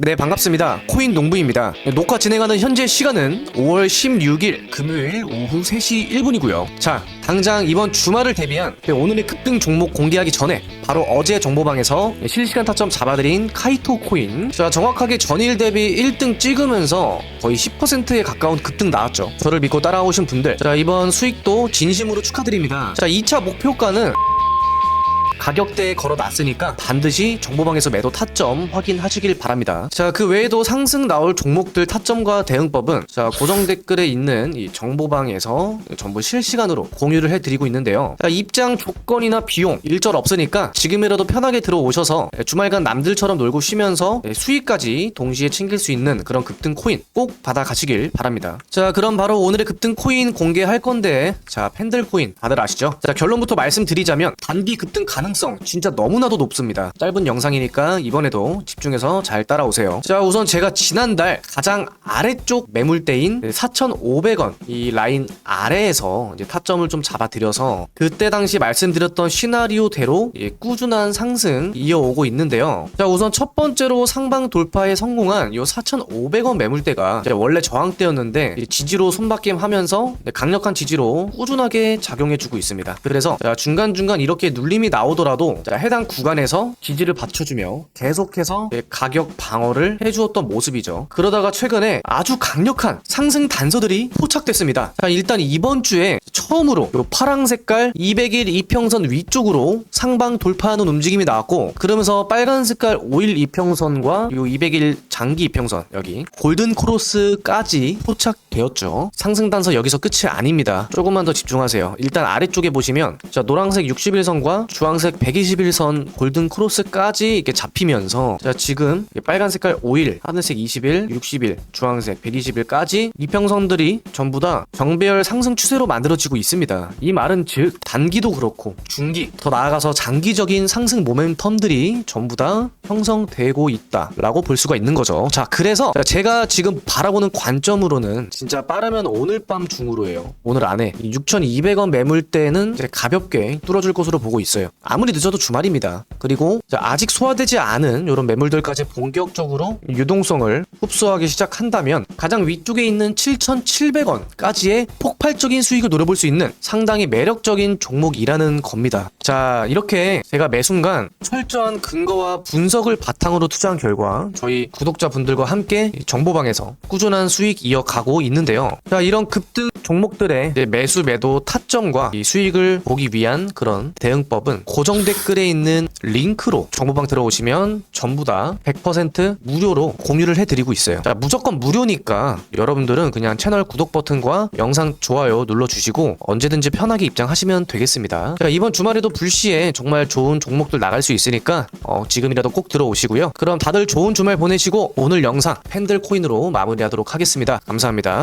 네 반갑습니다. 코인 농부입니다. 녹화 진행하는 현재 시간은 5월 16일 금요일 오후 3시 1분이고요. 자 당장 이번 주말을 대비한 오늘의 급등 종목 공개하기 전에 바로 어제 정보방에서 실시간 타점 잡아드린 카이토 코인. 자 정확하게 전일 대비 1등 찍으면서 거의 10%에 가까운 급등 나왔죠. 저를 믿고 따라오신 분들 자 이번 수익도 진심으로 축하드립니다. 자 2차 목표가는 가격대에 걸어놨으니까 반드시 정보방에서 매도 타점 확인하시길 바랍니다. 자, 그 외에도 상승 나올 종목들 타점과 대응법은 자, 고정 댓글에 있는 이 정보방에서 전부 실시간으로 공유를 해드리고 있는데요. 자, 입장 조건이나 비용 일절 없으니까 지금이라도 편하게 들어오셔서 주말간 남들처럼 놀고 쉬면서 수익까지 동시에 챙길 수 있는 그런 급등 코인 꼭 받아가시길 바랍니다. 자, 그럼 바로 오늘의 급등 코인 공개할 건데 자, 팬들 코인 다들 아시죠? 자, 결론부터 말씀드리자면 단기 급등 가능 성 진짜 너무나도 높습니다. 짧은 영상이니까 이번에도 집중해서 잘 따라오세요. 자, 우선 제가 지난달 가장 아래쪽 매물대인 4,500원 이 라인 아래에서 이제 타점을 좀 잡아드려서 그때 당시 말씀드렸던 시나리오대로 예, 꾸준한 상승 이어오고 있는데요. 자, 우선 첫 번째로 상방 돌파에 성공한 이 4,500원 매물대가 원래 저항대였는데 이 지지로 손바뀜 하면서 네, 강력한 지지로 꾸준하게 작용해주고 있습니다. 그래서 자, 중간중간 이렇게 눌림이 나오 더라도 자, 해당 구간에서 지지를 받쳐주며 계속해서 예, 가격 방어를 해주었던 모습이죠. 그러다가 최근에 아주 강력한 상승 단서들이 포착됐습니다. 자, 일단 이번 주에 처음으로 요 파랑 색깔 200일 이평선 위쪽으로 상방 돌파하는 움직임이 나왔고 그러면서 빨간 색깔 5일 이평선과 요 200일 장기 이평선 여기 골든 크로스까지 포착되었죠. 상승 단서 여기서 끝이 아닙니다. 조금만 더 집중하세요. 일단 아래쪽에 보시면 자 노란색 60일선과 주황색 120일선 골든 크로스까지 이렇게 잡히면서 자 지금 이 빨간 색깔 5일, 하늘색 20일, 60일, 주황색 120일까지 이평선들이 전부 다 정배열 상승 추세로 만들어지고 있습니다. 이 말은 즉 단기도 그렇고 중기 더 나아가서 장기적인 상승 모멘텀들이 전부 다 형성되고 있다라고 볼 수가 있는 거죠. 자 그래서 제가 지금 바라보는 관점으로는 진짜 빠르면 오늘 밤 중으로예요. 오늘 안에 6,200원 매물대는 이제 가볍게 뚫어줄 것으로 보고 있어요. 아무리 늦어도 주말입니다. 그리고 자, 아직 소화되지 않은 이런 매물들까지 본격적으로 유동성을 흡수하기 시작한다면 가장 위쪽에 있는 7,700원까지의 폭발적인 수익을 노려볼 수 있는 상당히 매력적인 종목이라는 겁니다. 자, 이렇게 제가 매 순간 철저한 근거와 분석을 바탕으로 투자한 결과 저희 구독자분들과 함께 이 정보방에서 꾸준한 수익 이어가고 있는데요. 자, 이런 급등 종목들의 이제 매수 매도 타점과 이 수익을 보기 위한 그런 대응법은 고정 댓글에 있는 링크로 정보방 들어오시면 전부 다 100% 무료로 공유를 해드리고 있어요. 자, 무조건 무료니까 여러분들은 그냥 채널 구독 버튼과 영상 좋아요 눌러주시고 언제든지 편하게 입장하시면 되겠습니다. 자, 이번 주말에도 불시에 정말 좋은 종목들 나갈 수 있으니까 어, 지금이라도 꼭 들어오시고요. 그럼 다들 좋은 주말 보내시고 오늘 영상 팬들 코인으로 마무리하도록 하겠습니다. 감사합니다.